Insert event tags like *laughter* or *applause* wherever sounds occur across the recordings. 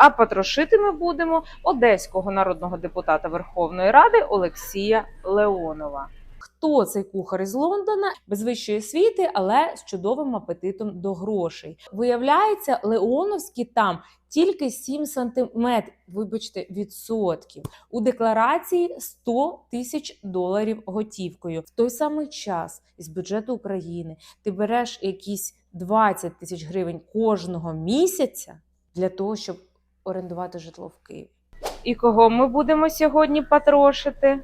А потрошити ми будемо одеського народного депутата Верховної Ради Олексія Леонова. Хто цей кухар із Лондона без вищої освіти, але з чудовим апетитом до грошей? Виявляється, Леоновські там тільки 7 сантиметрів, вибачте, відсотків. У декларації 100 тисяч доларів готівкою. В той самий час із бюджету України ти береш якісь 20 тисяч гривень кожного місяця для того, щоб орендувати житло в Києві. І кого ми будемо сьогодні потрошити?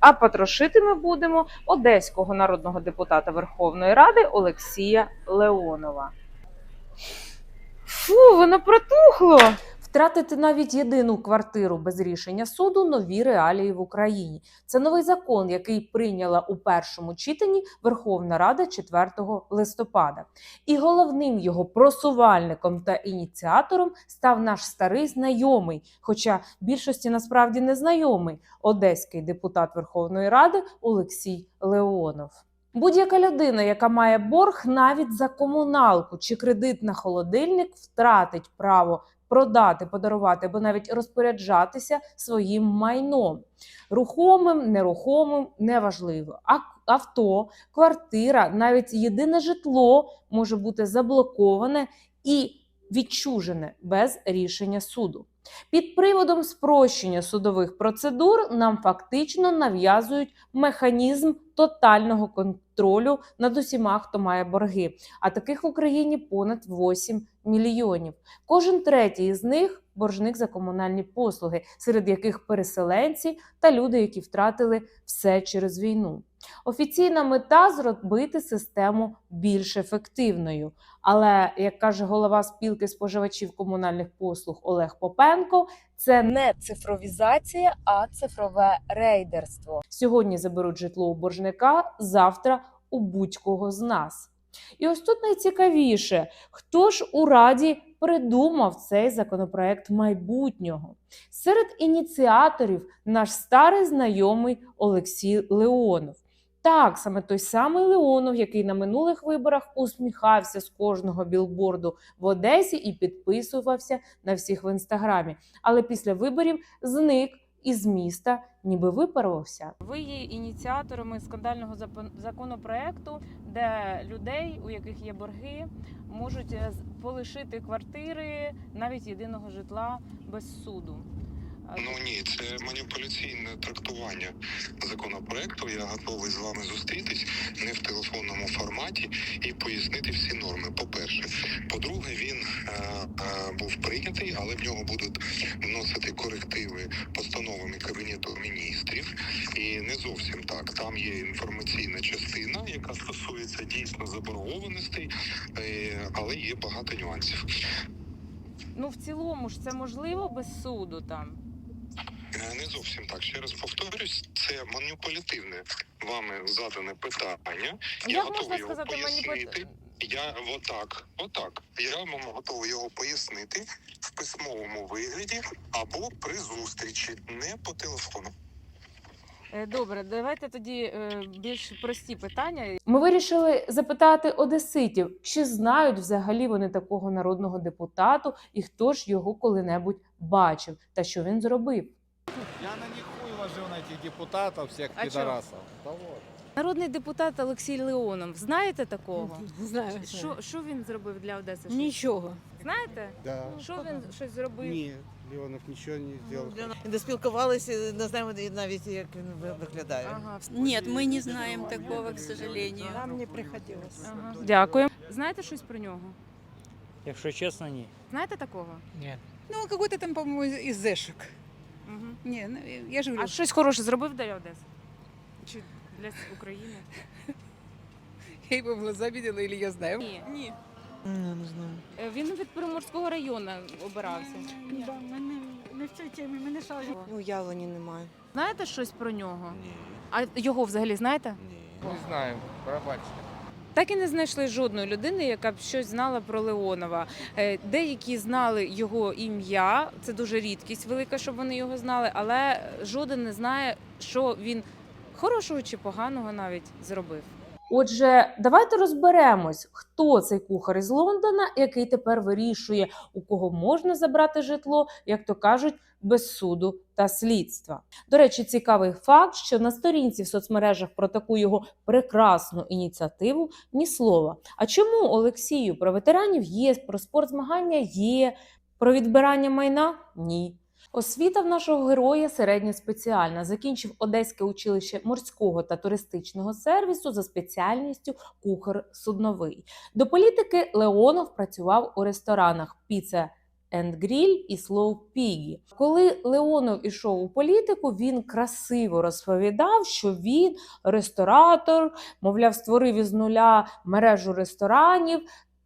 А потрошити ми будемо одеського народного депутата Верховної Ради Олексія Леонова. Фу, воно протухло. Втратити навіть єдину квартиру без рішення суду нові реалії в Україні. Це новий закон, який прийняла у першому читанні Верховна Рада 4 листопада. І головним його просувальником та ініціатором став наш старий знайомий, хоча більшості насправді не знайомий, одеський депутат Верховної Ради Олексій Леонов. Будь-яка людина, яка має борг навіть за комуналку чи кредит на холодильник, втратить право продати, подарувати або навіть розпоряджатися своїм майном. Рухомим, нерухомим неважливо. А авто, квартира, навіть єдине житло може бути заблоковане і відчужене без рішення суду. Під приводом спрощення судових процедур нам фактично нав'язують механізм тотального контролю над усіма, хто має борги. А таких в Україні понад 8 мільйонів. Кожен третій із них боржник за комунальні послуги, серед яких переселенці та люди, які втратили все через війну. Офіційна мета зробити систему більш ефективною. Але як каже голова спілки споживачів комунальних послуг Олег Попенко, це не цифровізація, а цифрове рейдерство. Сьогодні заберуть житло у боржника, завтра у будь-кого з нас. І ось тут найцікавіше, хто ж у раді придумав цей законопроект майбутнього. Серед ініціаторів наш старий знайомий Олексій Леонов. Так, саме той самий Леонов, який на минулих виборах усміхався з кожного білборду в Одесі і підписувався на всіх в інстаграмі. Але після виборів зник із міста, ніби випарувався. Ви є ініціаторами скандального законопроекту, де людей, у яких є борги, можуть е, полишити квартири, навіть єдиного житла без суду. Ну ні, це маніпуляційне трактування законопроекту. Я готовий з вами зустрітись не в телефонному форматі і пояснити всі норми. По-перше, по-друге, він е, е, був прийнятий, але в нього будуть вносити корективи постановами кабінету міністрів. І не зовсім так. Там є інформаційна частина, яка стосується дійсно заборгованостей, е, але є багато нюансів. Ну, в цілому ж це можливо без суду там. Не зовсім так. Ще раз повторюсь, це маніпулятивне вами задане питання. Я Як готовий можна його сказати пояснити. маніпуляцію? Я отак, отак. Я вам готовий його пояснити в письмовому вигляді або при зустрічі, не по телефону. Е, Добре, давайте тоді е, більш прості питання. Ми вирішили запитати одеситів, чи знають взагалі вони такого народного депутату, і хто ж його коли-небудь бачив, та що він зробив. Я на них хуй ложил на этих депутатов, всех А чё? пидорасов. Да вот. Народний депутат Олексій Леонов. Знаєте такого? Знаю. Що, що він зробив для Одеси? Нічого. Знаєте? Да. Що він щось зробив? Ні, Леонов нічого не зробив. Не спілкувалися, не знаємо навіть, як він ви- виглядає. Ага, Нет, мы не знаем такого, к сожалению. Нам не приходилось. ага. Дякую. Знаєте щось про нього? Якщо чесно, ні. Знаєте такого? Ну, какой-то там, по-моему, из Зешек. Угу. Не, ну, я же А говорю, щось хороше зробив для Одеси? Чи для України? *laughs* я его в глаза видела или я знаю. Ні. Ні. Не, не знаю. Е, Він від Приморського району обирався. Да, мене не в цій темі, мене шарить. Уявлення немає. Знаєте щось про нього? Ні, А його взагалі знаєте? Не знаю, пробачте. Так і не знайшли жодної людини, яка б щось знала про Леонова. Е, Деякі знали його ім'я, це дуже рідкість велика, щоб вони його знали, але жоден не знає, що він хорошого чи поганого навіть зробив. Отже, давайте розберемось, хто цей кухар із Лондона, який тепер вирішує, у кого можна забрати житло, як то кажуть, без суду та слідства. До речі, цікавий факт, що на сторінці в соцмережах про таку його прекрасну ініціативу ні слова. А чому Олексію про ветеранів є, про спортзмагання є, про відбирання майна ні. Освіта в нашого героя середня спеціальна. Закінчив Одеське училище морського та туристичного сервісу за спеціальністю кухар судновий. До політики Леонов працював у ресторанах Піца енд Гріль і Slow Piggy. Коли Леонов ішов у політику, він красиво розповідав, що він ресторатор, мовляв, створив із нуля мережу ресторанів.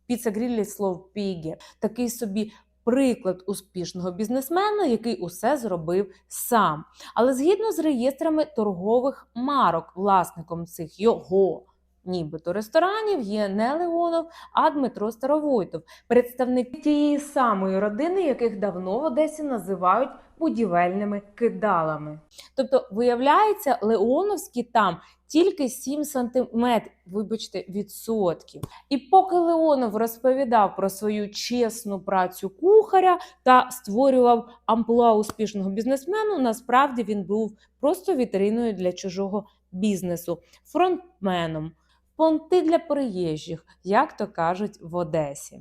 Піца Гріль і Slow Такий собі приклад успішного бізнесмена, який усе зробив сам. Але згідно з реєстрами торгових марок, власником цих його. Нібито ресторанів є не Леонов, а Дмитро Старовойтов, представник тієї самої родини, яких давно в Одесі називають будівельними кидалами. Тобто, виявляється, Леоновські там тільки 7 сантиметрів, вибачте, відсотків. І поки Леонов розповідав про свою чесну працю кухаря та створював амплуа успішного бізнесмену, насправді він був просто вітриною для чужого бізнесу, фронтменом, понти для приїжджих, як то кажуть в Одесі.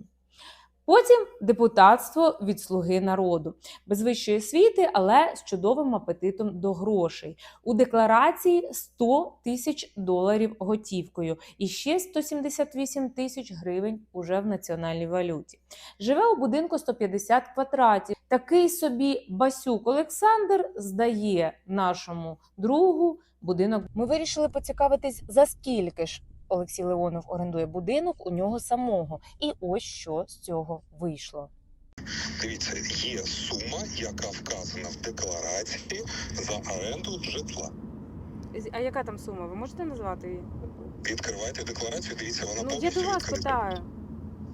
Потім депутатство від слуги народу, без вищої освіти, але з чудовим апетитом до грошей. У декларації 100 тисяч доларів готівкою і ще 178 тисяч гривень уже в національній валюті. Живе у будинку 150 квадратів. Такий собі Басюк Олександр здає нашому другу будинок. Ми вирішили поцікавитись, за скільки ж Олексій Леонов орендує будинок у нього самого. І ось що з цього вийшло. Дивіться, є сума, яка вказана в декларації за оренду житла. А яка там сума? Ви можете назвати її? Відкривайте декларацію, дивіться, вона Ну я до вас відкрита. питаю.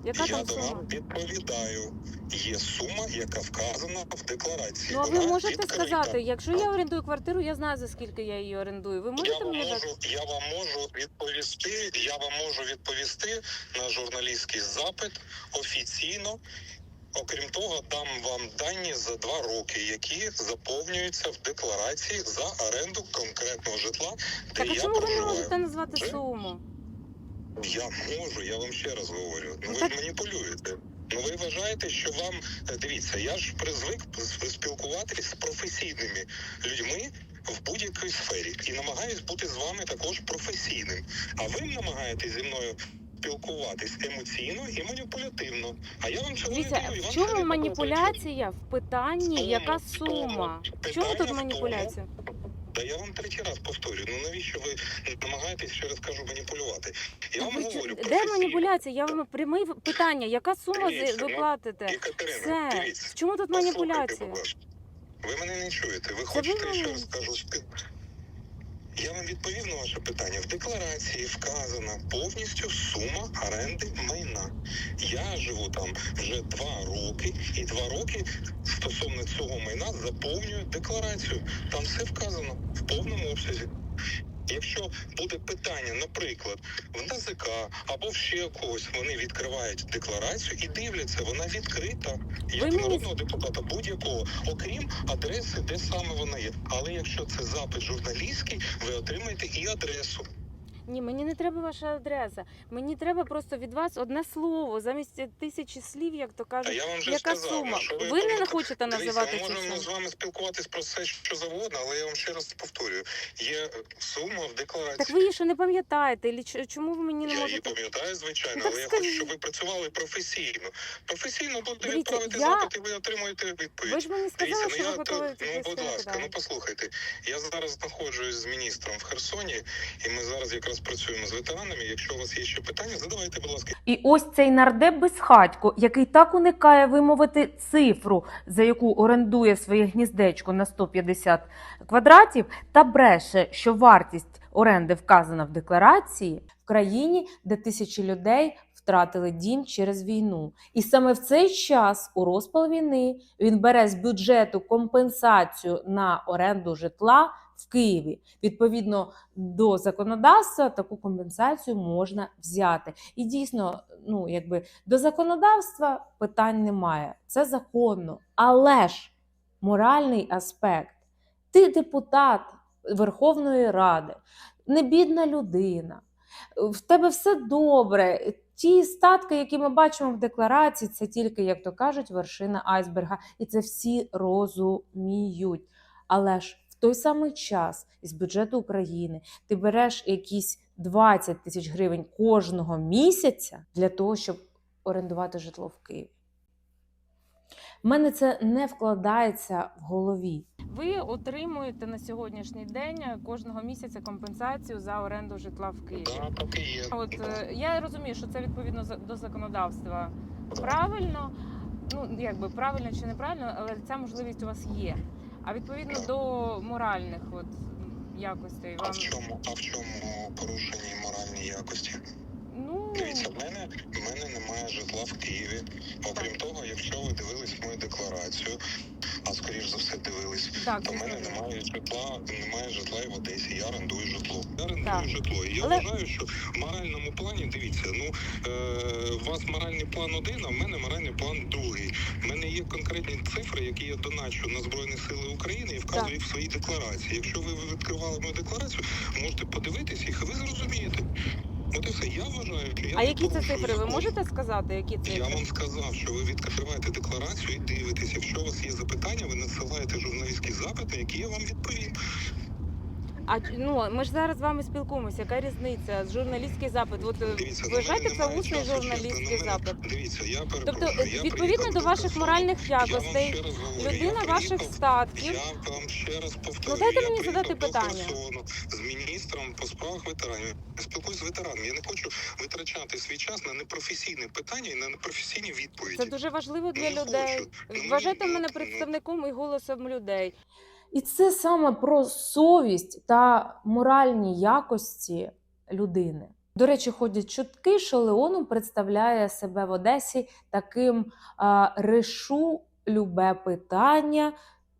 Яка Я там до сума? вам відповідаю. Є сума, яка вказана в декларації. Ну а ви Вона можете відкрита. сказати, якщо я орендую квартиру, я знаю за скільки я її орендую. Ви Я можете вам, мені можу, я вам можу відповісти. Я вам можу відповісти на журналістський запит офіційно. Окрім того, дам вам дані за два роки, які заповнюються в декларації за оренду конкретного житла, де Так а я чому ви не проживаю. можете назвати Вже? суму? Я можу, я вам ще раз говорю. Ну Ну, ви ж маніпулюєте. Ну ви вважаєте, що вам е, дивіться, я ж призвик с- спілкуватись з професійними людьми в будь-якій сфері і намагаюсь бути з вами також професійним. А ви намагаєтесь зі мною спілкуватись емоційно і маніпулятивно. А я вам не даю. і вам в це не чому подобається. маніпуляція в питанні, яка сума? В чому тут маніпуляція? Та я вам третій раз повторюю. Ну навіщо ви намагаєтесь ще раз кажу маніпулювати? Я Ну, вам ви чу- говорю Де маніпуляція? Я вам прямий в- питання, яка сума Дивіться, за- ви ну, платите? Екатерина, Все. дивіться. Чому тут Послухайте, маніпуляція? будь ласка. Ви мене не чуєте. Ви ви хочете, я ще мене- раз кажу. спи- Я вам відповів на ваше питання. В декларації вказана повністю сума оренди майна. Я живу там вже два роки, і два роки стосовно цього майна заповнюю декларацію. Там все вказано в повному обсязі. Якщо буде питання, наприклад, в НАЗК або в ще когось, вони відкривають декларацію і дивляться, вона відкрита як Ви народного депутата будь-якого, окрім адреси, де саме вона є. Але якщо це запит журналістський, ви отримаєте і адресу. Ні, мені не треба ваша адреса. Мені треба просто від вас одне слово замість тисячі слів, як то А кажуть. я вам вже Яка сказав, сума? що ви Ви не помітили? хочете називати ми цю можемо з вами спілкуватись про все, що завгодно, але я вам ще раз повторюю: є сума в декларації. Так ви її ще не пам'ятаєте? Чому ви мені не Я її пам'ятаю, звичайно, так але я хочу, щоб ви працювали професійно. Професійно Дивіться, відправити я- запит, і ви отримуєте відповідь. Ви ж мені сказали, Дивіться, що ну ви готові то, ну, будь ласка, ну, послухайте. Я зараз знаходжусь з міністром в Херсоні, і ми зараз якраз працюємо з ветеранами. Якщо у вас є ще питання, задавайте, будь ласка. І ось цей нардеп безхатько, який так уникає вимовити цифру, за яку орендує своє гніздечко на 150 квадратів, та бреше, що вартість оренди вказана в декларації в країні, де тисячі людей втратили дім через війну. І саме в цей час, у розпал війни, він бере з бюджету компенсацію на оренду житла в Києві. Відповідно до законодавства, таку компенсацію можна взяти. І дійсно, ну якби до законодавства питань немає. Це законно. Але ж моральний аспект. Ти депутат Верховної Ради, не бідна людина. В тебе все добре. Ті статки, які ми бачимо в декларації, це тільки, як то кажуть, вершина айсберга. І це всі розуміють. Але ж той самий час із бюджету України ти береш якісь 20 тисяч гривень кожного місяця для того, щоб орендувати житло в Києві. У мене це не вкладається в голові. Ви отримуєте на сьогоднішній день кожного місяця компенсацію за оренду житла в Києві. Да, так і є. От е, я розумію, що це відповідно за- до законодавства правильно. Ну якби правильно чи неправильно, але ця можливість у вас є. А відповідно до моральних от якостей А в чому, а в чому порушені моральні якості? ну Дивіться, в мене, в мене немає житла в Києві. Окрім того, якщо ви дивились мою декларацію, а скоріш за все дивились, так в звісно. мене немає житла, немає житла і в Одесі. Я орендую житло. Я орендую Так. житло. І я Але- вважаю, що в моральному плані, дивіться, ну е, у вас моральний план один, а в мене моральний план другий. У мене є конкретні цифри, які я доначу на Збройні Сили України і вказую їх в своїй декларації. Якщо ви відкривали мою декларацію, можете подивитись їх, і ви зрозумієте. І. Я вважаю, що я А не які це порушую цифри? Ви закон. можете сказати, які Я цифри? вам сказав, що ви відкриваєте декларацію і дивитесь. Якщо у вас є запитання, ви надсилаєте журналістський запит, на який я вам відповім. А ну ми ж зараз з вами спілкуємося. Яка різниця? Журналістський запит. От е, Дивіться, на вважайте мене це немає усний часу, журналістський чесно, на мене- запит. Дивіться, я Тобто, перепрошую. я відповідно приїхав до ваших моральних Я вам якостей, ще раз говорю, людина я ваших приїхав- статків. Я вам ще раз повторю. Ну, дайте я мені приїхав задати до питання. Херсону з міністром по справах ветеранів. Я спілкуюсь з ветеранами. Я не хочу витрачати свій час на непрофесійне питання і на непрофесійні відповіді. Це дуже важливо для Ну, не людей. хочу. Ну, Вважайте ну, мене ну. представником і голосом людей. І це саме про совість та моральні якості людини. До речі, ходять чутки, що Леонов представляє себе в Одесі таким а, решу любе питання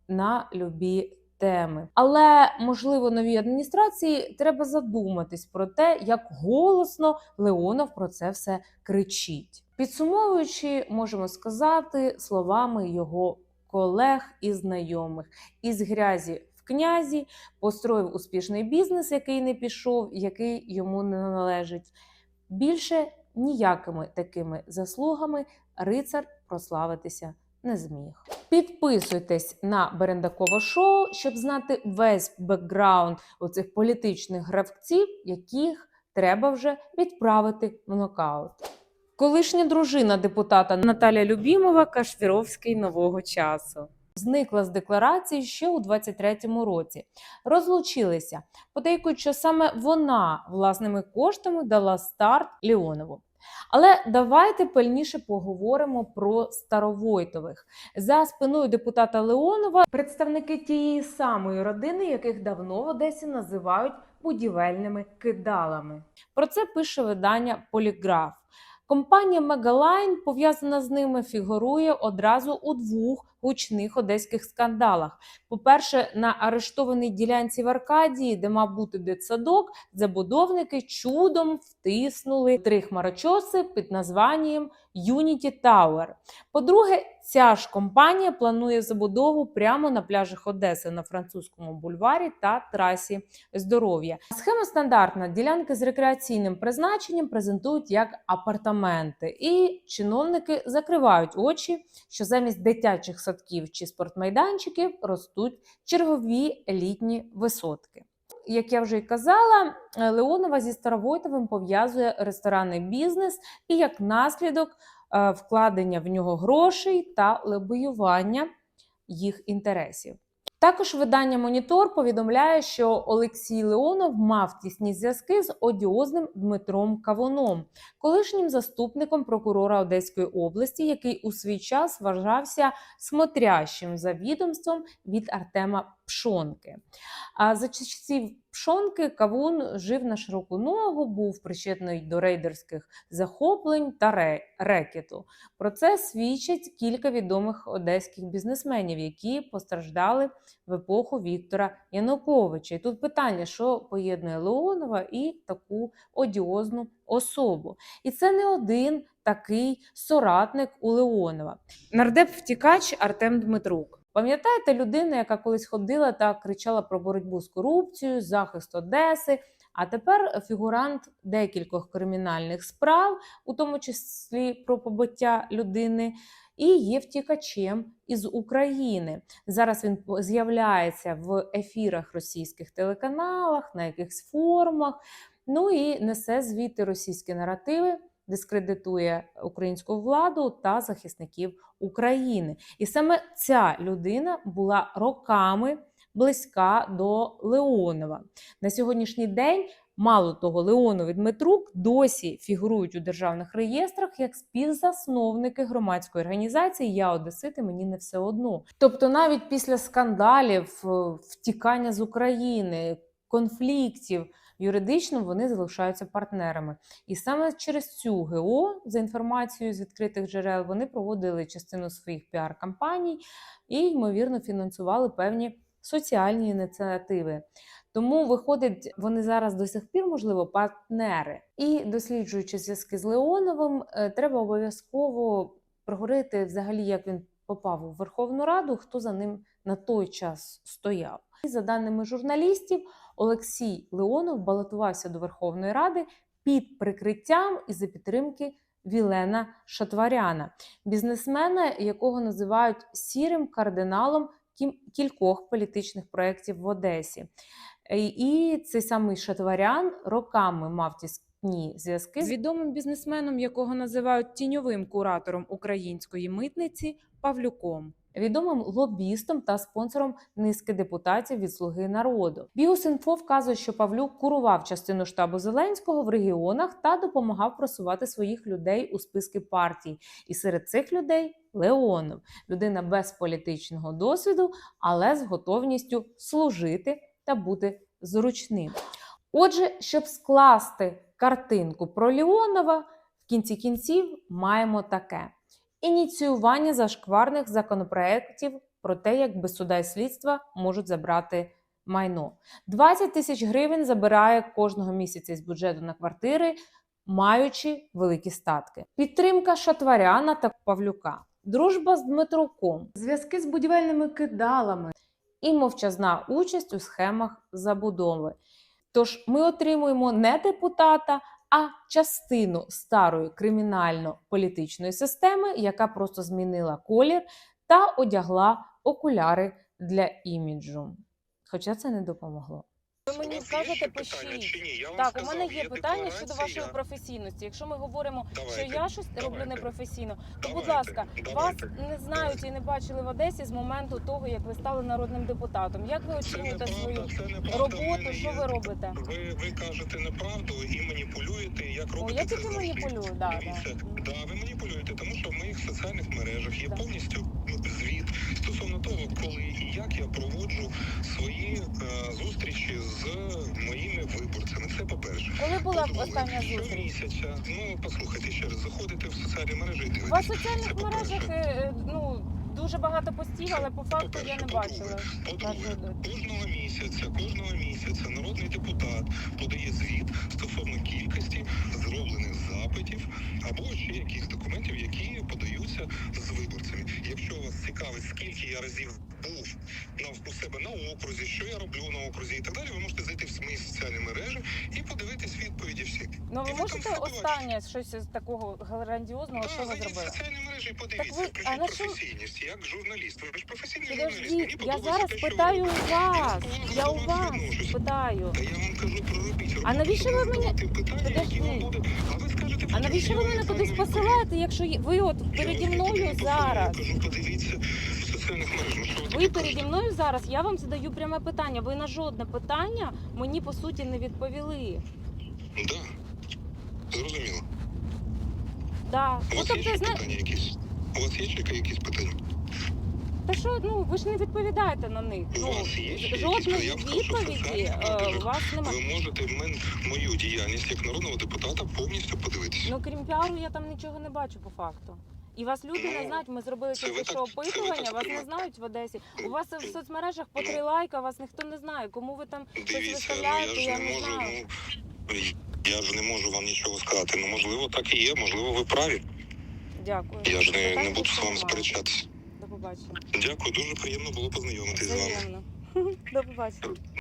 на любі теми. Але можливо новій адміністрації треба задуматись про те, як голосно Леонов про це все кричить. Підсумовуючи, можемо сказати словами його колег і знайомих із грязі в князі, построїв успішний бізнес, який не пішов, який йому не належить. Більше ніякими такими заслугами рицар прославитися не зміг. Підписуйтесь на Берендакове шоу, щоб знати весь бекграунд оцих політичних гравців, яких треба вже відправити в нокаут. Колишня дружина депутата Наталя Любімова Кашпіровський нового часу. Зникла з декларації ще у 23-му році. Розлучилися, подейкують, що саме вона власними коштами дала старт Леонову. Але давайте пильніше поговоримо про Старовойтових. За спиною депутата Леонова представники тієї самої родини, яких давно в Одесі називають будівельними кидалами. Про це пише видання Поліграф. Компанія Мегалайн, пов'язана з ними, фігурує одразу у двох гучних одеських скандалах. По-перше, на арештованій ділянці в Аркадії, де мав бути дитсадок, забудовники чудом втиснули три хмарочоси під названням Unity Tower. По-друге, ця ж компанія планує забудову прямо на пляжах Одеси на французькому бульварі та трасі здоров'я. Схема стандартна: ділянки з рекреаційним призначенням презентують як апартаменти, і чиновники закривають очі, що замість дитячих садків чи спортмайданчиків ростуть чергові елітні висотки. Як я вже й казала, е, Леонова зі Старовойтовим пов'язує ресторанний бізнес і як наслідок е, вкладення в нього грошей та лобіювання їх інтересів. Також видання Монітор повідомляє, що Олексій Леонов мав тісні зв'язки з одіозним Дмитром Кавуном, колишнім заступником прокурора Одеської області, який у свій час вважався смотрящим за відомством від Артема Пшонки. А за часів Пшонки Кавун жив на широку ногу, був причетний до рейдерських захоплень та ре- рекету. Про це свідчать кілька відомих одеських бізнесменів, які постраждали в епоху Віктора Януковича. І тут питання, що поєднує Леонова і таку одіозну особу. І це не один такий соратник у Леонова. Нардеп втікач Артем Дмитрук. Пам'ятаєте людина, яка колись ходила та кричала про боротьбу з корупцією, захист Одеси, а тепер фігурант декількох кримінальних справ, у тому числі про побиття людини, і є втікачем із України. Зараз він з'являється в ефірах російських телеканалах, на якихось форумах. Ну і несе звідти російські наративи, дискредитує українську владу та захисників України. І саме ця людина була роками близька до Леонова. На сьогоднішній день. Мало того, Леонов і Дмитрук досі фігурують у державних реєстрах як співзасновники громадської організації Я Одесити, мені не все одно. Тобто, навіть після скандалів, е, втікання з України, конфліктів юридично вони залишаються партнерами. І саме через цю ГО, за інформацією з відкритих джерел, вони проводили частину своїх піар-кампаній і, ймовірно, фінансували певні соціальні ініціативи. Тому, виходить, вони зараз до сих пір, можливо, партнери. І досліджуючи зв'язки з Леоновим, е, треба обов'язково проговорити взагалі, як він попав у Верховну Раду, хто за ним на той час стояв. За даними журналістів, Олексій Леонов балотувався до Верховної Ради під прикриттям і за підтримки Вілена Шатваряна, бізнесмена, якого називають сірим кардиналом кількох політичних проєктів в Одесі. І цей самий Шатварян роками мав тісні зв'язки з відомим бізнесменом, якого називають тіньовим куратором української митниці Павлюком. Відомим лобістом та спонсором низки депутатів від Слуги народу. Біосінфо вказує, що Павлюк курував частину штабу Зеленського в регіонах та допомагав просувати своїх людей у списки партій. І серед цих людей Леонов, людина без політичного досвіду, але з готовністю служити та бути зручним. Отже, щоб скласти картинку про Леонова, в кінці кінців маємо таке: ініціювання зашкварних законопроєктів про те, як без суда і слідства можуть забрати майно. 20 тисяч гривень забирає кожного місяця із бюджету на квартири, маючи великі статки. Підтримка Шатваряна та Павлюка, дружба з Дмитруком, зв'язки з будівельними кидалами і мовчазна участь у схемах забудови. Тож ми отримуємо не депутата, а частину старої кримінально-політичної системи, яка просто змінила колір та одягла окуляри для іміджу. Хоча це не допомогло. Ви мені скажете, питання чи ні? Я вам Так, у сказав, мене є питання щодо вашої професійності. Якщо ми говоримо, що Давайте, я щось роблю давайте. непрофесійно, то будь Давайте, ласка, вас давайте. не знають і не бачили в Одесі з моменту того, як ви стали народним депутатом. Як ви Це оцінюєте неправда, свою це неправда. В роботу? мене Що є- ви робите? Ви, ви кажете неправду і маніпулюєте, як робите я це тільки завжди. маніпулюю, да, да. Дивіться, да, ви маніпулюєте, тому що в соціальних мережах є повністю звіт стосовно того, коли і як я проводжу свої е, зустрічі з моїми виборцями. Це по-перше. Коли була По-друге, остання зустріч? Щомісяця, ну послухайте ще раз, заходите в соціальні мережі і У вас в соціальних Це по-перше. мережах е, ну дуже багато постів, але по факту я не бачила. По-друге, кожного місяця, кожного місяця народний депутат подає звіт стосовно кількості зроблених запитів або ще якихось документів, які подаються з виборцями. Якщо вас цікавить, скільки я разів був на у себе на окрузі, що я роблю на окрузі і так далі, ви можете зайти в мої соціальні мережі і подивитись відповіді всі. Ну ви І ви можете останнє щось із такого грандіозного, що ви зробили? соціальні мережі і подивіться, Так ви- а на що- професійність, як журналіст. Ви ж професійний журналіст. Мені я зараз те, ви питаю у вас. Я Я у вас вас відношусь. питаю. Та я вам кажу про робіть. А навіщо ви мені- питання, які вам буде. А навіщо ви мене кудись посилаєте, якщо ви от переді мною зараз? Подивіться в соціальних мережах. Ну, ви Ви переді мною зараз, я вам задаю пряме питання. Ви на жодне питання мені по суті не відповіли. Да. Зрозуміло. Да. У Ну вас є тобто, ще зна... питання якісь? У вас є ще якісь питання? Та що, ну ви ж не відповідаєте на них. Ну жодної я відповіді е, у вас немає. Ви можете мою діяльність як народного депутата повністю подивитися. Ну крім піару, я там нічого не бачу по факту. І вас люди не Ну, знають. Ми зробили тільки що опитування. Вас не знають в Одесі. У вас в соцмережах по Ну. три лайка, вас ніхто не знає. Кому ви там щось ну виставляєте, я не знаю. Ну я ж не можу вам нічого сказати. Ну можливо, так і є, можливо, ви праві. Дякую. Я ж не, не буду з вами немає. Побачення. Дякую, дуже приємно було познайомитись з вами. Взаємно. *laughs* До побачення.